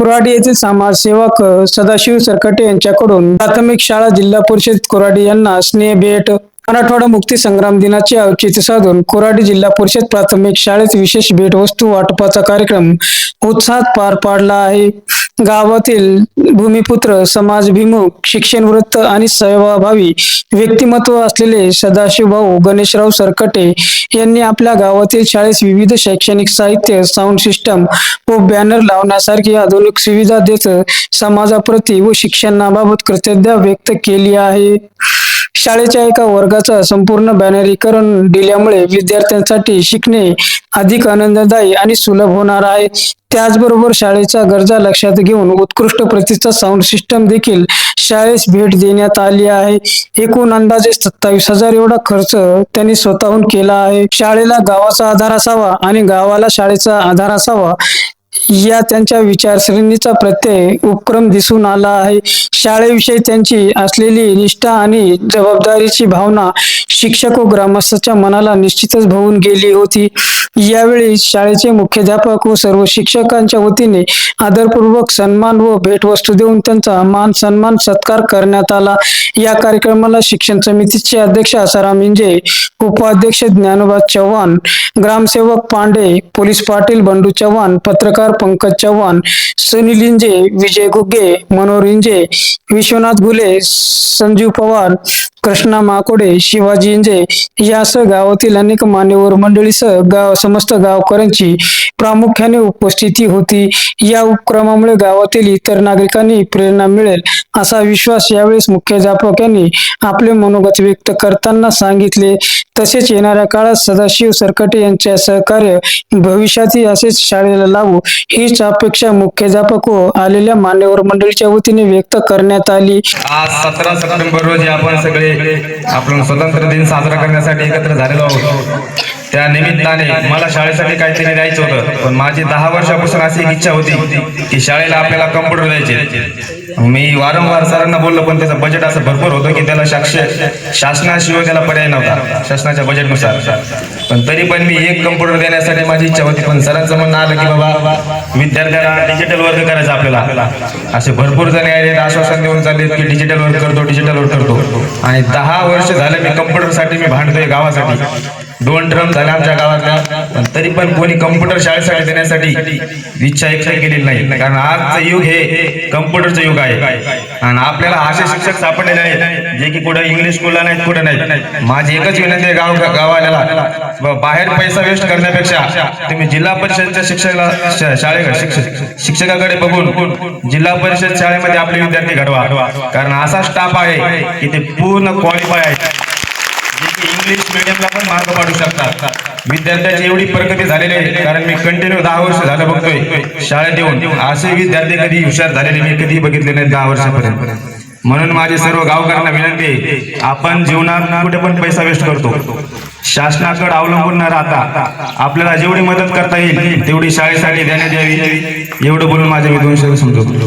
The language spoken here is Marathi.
कुराडी येथील समाजसेवक सदाशिव सरकटे यांच्याकडून प्राथमिक शाळा जिल्हा परिषद कुराडी यांना स्नेह भेट मराठवाडा मुक्ती संग्राम दिनाचे औचित्य साधून कुराडी जिल्हा परिषद प्राथमिक शाळेत विशेष भेटवस्तू वाटपाचा कार्यक्रम उत्साहात पार पाडला आहे. गावातील भूमिपुत्र समाजभिमुख शिक्षणवृत्त आणि सेवाभावी व्यक्तिमत्व असलेले सदाशिव भाऊ गणेशराव सरकटे यांनी आपल्या गावातील शाळेस विविध शैक्षणिक साहित्य साऊंड सिस्टम व बॅनर लावण्यासारखी आधुनिक सुविधा देत समाजाप्रती व शिक्षणाबाबत कृतज्ञता व्यक्त केली आहे. शाळेच्या एका वर्गाचा संपूर्ण बॅनरीकरण दिल्यामुळे विद्यार्थ्यांसाठी शिकणे अधिक आनंददायी आणि सुलभ होणार आहे. त्याचबरोबर शाळेच्या गरजा लक्षात घेऊन उत्कृष्ट प्रतीचा साऊंड सिस्टम देखील शाळेस भेट देण्यात आली आहे. एकूण अंदाजे सत्तावीस हजार एवढा खर्च त्यांनी स्वतःहून केला आहे. शाळेला गावाचा आधार असावा आणि गावाला शाळेचा आधार असावा या त्यांच्या विचारसरणीचा प्रत्यय उपक्रम दिसून आला आहे. शाळेविषयी त्यांची असलेली निष्ठा आणि जबाबदारीची भावना शिक्षक व ग्रामस्थांच्या मनाला निश्चितच भावून गेली होती. यावेळी शाळेचे मुख्याध्यापक व सर्व शिक्षकांच्या वतीने आदरपूर्वक सन्मान व भेटवस्तू देऊन त्यांचा मान सन्मान सत्कार करण्यात आला. या कार्यक्रमाला शिक्षण समितीचे अध्यक्ष आसाराम इंजे उपाध्यक्ष ज्ञानोबा चव्हाण ग्रामसेवक पांडे पोलीस पाटील बंडू चव्हाण पत्रकार पंकज चव्हाण सुनील इंजे विजय गुग्गे मनोहर इंजे विश्वनाथ घुले संजीव पवार कृष्णा माकोडे शिवाजी म्हणजे इंजे यासह गावातील अनेक मान्यवर मंडळीसह गाव समस्त गावकऱ्यांची प्रामुख्याने उपस्थिती होती. या उपक्रमामुळे गावातील इतर नागरिकांनी प्रेरणा मिळेल. असा विश्वास यावेळेस मुख्याध्यापक यांनी आपले मनोगत व्यक्त करताना सांगितले. तसेच येणाऱ्या काळात सदाशिव सरकटे यांचे सहकार्य भविष्यातही असेच शाळेला लावू हीच अपेक्षा मुख्याध्यापक व आलेल्या मान्यवर मंडळीच्या वतीने व्यक्त करण्यात आली. आज सतरा सप्टेंबर रोजी आपण सगळे आपण स्वतंत्र दिन साजरा करण्यासाठी एकत्र झालेलो आहोत. त्या निमित्ताने मला शाळेसाठी काहीतरी द्यायचं होतं. पण माझी दहा वर्षापासून अशी इच्छा होती की शाळेला आपल्याला कम्प्युटर द्यायचे. मी वारंवार सरांना बोललो पण त्याचं बजेट असं भरपूर होतं की त्याला शाक्ष शासनाशिवाय त्याला पर्याय नव्हता शासनाच्या बजेटनुसार पण तरी पण मी एक कम्प्युटर देण्यासाठी माझी इच्छा होती पण सरांचं म्हणणं आलं की बाबा विद्यार्थ्याला डिजिटल वर्ग करायचा आपल्याला. असे भरपूर जण आहेत आश्वासन देऊन चालले की डिजिटल वर्क करतो डिजिटल वर्क करतो. आणि दहा वर्ष झालं मी कम्प्युटरसाठी मी भांडतोय गावासाठी. दोन ड्रम झाले आमच्या गावातल्या पण तरी पण कोणी कम्प्युटर शाळेसाठी देण्यासाठी इच्छा एकटा केलेली नाही. कारण आजचं युग हे कम्प्युटरचं युग आहे. आणि आपल्याला असे शिक्षक सापडलेले आहेत जे की कुठं इंग्लिश स्कूलला नाहीत कुठं नाही माझी एकच विनंती आहे गाव गावाला बाहेर पैसा वेस्ट करण्यापेक्षा तुम्ही जिल्हा परिषदच्या शिक्षकाला श- शाळे शिक्षक शिक्षकाकडे बघून जिल्हा परिषद शाळेमध्ये आपले विद्यार्थी घडवा. कारण असा स्टाफ आहे की ते पूर्ण क्वालिफाय आहे इंग्लिश मिडियमला पण मार्ग पाडू शकतात. विद्यार्थ्याची एवढी प्रगती झालेली आहे कारण मी कंटिन्यू दहा वर्ष झालं बघतोय. शाळेत येऊन असे विद्यार्थी कधी हुशार झालेले मी कधी बघितले नाही दहा वर्षापर्यंत. म्हणून माझे सर्व गावकऱ्यांना विनंती आहे आपण जीवनात कुठे पण पैसा वेस्ट करतो. शासनाकडे अवलंबून न राहता आपल्याला जेवढी मदत करता येईल तेवढी शाळेसाठी देण्यात यावी. एवढं बोलून माझे मी दोन शब्द समजवतो